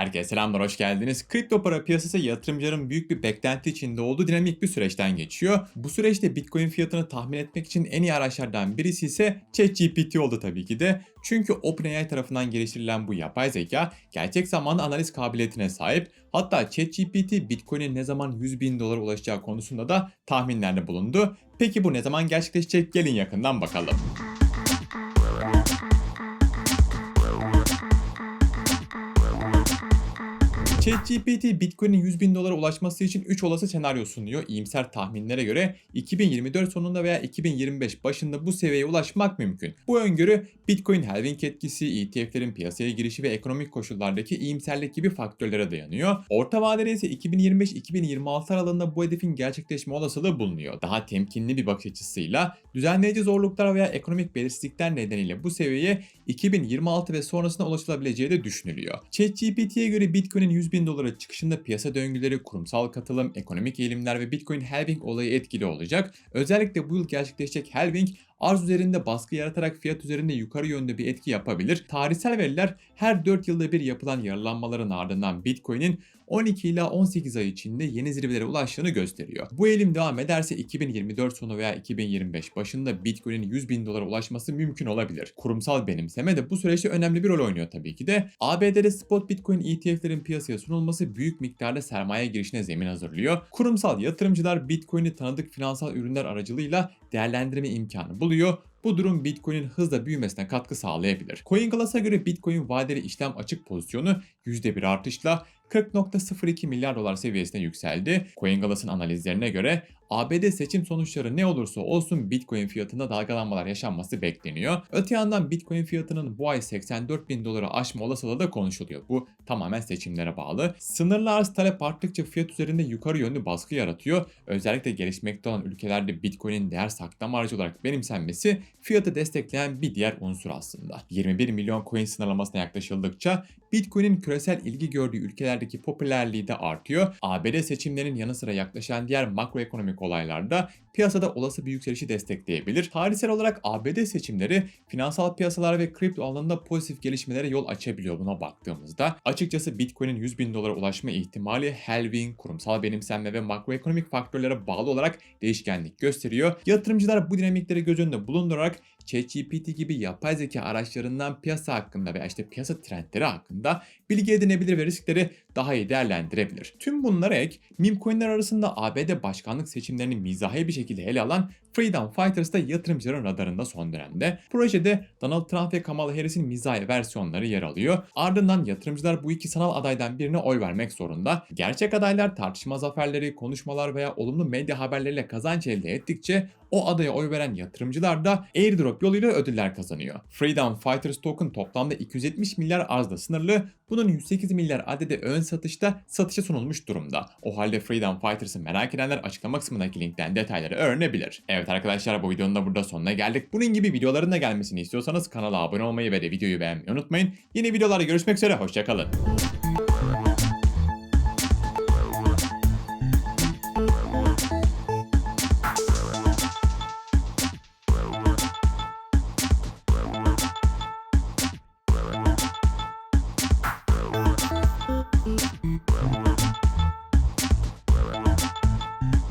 Herkese selamlar, hoş geldiniz. Kripto para piyasası yatırımcıların büyük bir beklenti içinde olduğu dinamik bir süreçten geçiyor. Bu süreçte Bitcoin fiyatını tahmin etmek için en iyi araçlardan birisi ise ChatGPT oldu tabii ki de. Çünkü OpenAI tarafından geliştirilen bu yapay zeka gerçek zamanlı analiz kabiliyetine sahip. Hatta ChatGPT Bitcoin'in ne zaman 100 bin dolara ulaşacağı konusunda da tahminlerde bulundu. Peki bu ne zaman gerçekleşecek? Gelin yakından bakalım. ChatGPT Bitcoin'in 100 bin dolara ulaşması için 3 olası senaryo sunuyor. İyimser tahminlere göre 2024 sonunda veya 2025 başında bu seviyeye ulaşmak mümkün. Bu öngörü Bitcoin halving etkisi, ETF'lerin piyasaya girişi ve ekonomik koşullardaki iyimserlik gibi faktörlere dayanıyor. Orta vadede ise 2025-2026 aralığında bu hedefin gerçekleşme olasılığı bulunuyor. Daha temkinli bir bakış açısıyla düzenleyici zorluklar veya ekonomik belirsizlikler nedeniyle bu seviyeye 2026 ve sonrasına ulaşılabileceği de düşünülüyor. ChatGPT'ye göre Bitcoin'in 100 bin dolara çıkışında piyasa döngüleri, kurumsal katılım, ekonomik eğilimler ve Bitcoin halving olayı etkili olacak. Özellikle bu yıl gerçekleşecek halving arz üzerinde baskı yaratarak fiyat üzerinde yukarı yönde bir etki yapabilir. Tarihsel veriler her 4 yılda bir yapılan yarılanmaların ardından Bitcoin'in 12 ila 18 ay içinde yeni zirvelere ulaştığını gösteriyor. Bu eğilim devam ederse 2024 sonu veya 2025 başında Bitcoin'in 100 bin dolara ulaşması mümkün olabilir. Kurumsal benimseme de bu süreçte önemli bir rol oynuyor tabii ki de. ABD'de spot Bitcoin ETF'lerin piyasaya sunulması büyük miktarda sermaye girişine zemin hazırlıyor. Kurumsal yatırımcılar Bitcoin'i tanıdık finansal ürünler aracılığıyla değerlendirme imkanı buluyor. Bu durum Bitcoin'in hızla büyümesine katkı sağlayabilir. CoinGlass'a göre Bitcoin vadeli işlem açık pozisyonu %1 artışla 40.02 milyar dolar seviyesine yükseldi. CoinGlass'ın analizlerine göre ABD seçim sonuçları ne olursa olsun Bitcoin fiyatında dalgalanmalar yaşanması bekleniyor. Öte yandan Bitcoin fiyatının bu ay 84 bin doları aşma olasılığı da konuşuluyor. Bu tamamen seçimlere bağlı. Sınırlı arz talep arttıkça fiyat üzerinde yukarı yönlü baskı yaratıyor. Özellikle gelişmekte olan ülkelerde Bitcoin'in değer saklama aracı olarak benimsenmesi fiyatı destekleyen bir diğer unsur aslında. 21 milyon coin sınırlamasına yaklaşıldıkça Bitcoin'in küresel ilgi gördüğü ülkelerdeki popülerliği de artıyor. ABD seçimlerinin yanı sıra yaklaşan diğer makroekonomik olaylarda piyasada olası bir yükselişi destekleyebilir. Tarihsel olarak ABD seçimleri finansal piyasalar ve kripto alanında pozitif gelişmelere yol açabiliyor buna baktığımızda. Açıkçası Bitcoin'in 100 bin dolara ulaşma ihtimali halving, kurumsal benimsenme ve makroekonomik faktörlere bağlı olarak değişkenlik gösteriyor. Yatırımcılar bu dinamikleri göz önünde bulundurarak ChatGPT gibi yapay zeka araçlarından piyasa hakkında veya işte piyasa trendleri hakkında bilgi edinebilir ve riskleri daha iyi değerlendirebilir. Tüm bunlara ek, meme arasında ABD başkanlık seçimlerini mizahi bir şekilde ele alan Freedom Fighters da yatırımcıların radarında son dönemde. Projede Donald Trump ve Kamala Harris'in mizahi versiyonları yer alıyor. Ardından yatırımcılar bu iki sanal adaydan birine oy vermek zorunda. Gerçek adaylar tartışma zaferleri, konuşmalar veya olumlu medya haberleriyle kazanç elde ettikçe o adaya oy veren yatırımcılar da airdrop yoluyla ödüller kazanıyor. Freedom Fighters token toplamda 270 milyar arzda sınırlı. Bunun 108 milyar adede ön satışta satışa sunulmuş durumda. O halde Freedom Fighters'ı merak edenler açıklama kısmındaki linkten detayları öğrenebilir. Evet arkadaşlar bu videonun da burada sonuna geldik. Bunun gibi videoların da gelmesini istiyorsanız kanala abone olmayı ve de videoyu beğenmeyi unutmayın. Yeni videolarda görüşmek üzere hoşçakalın.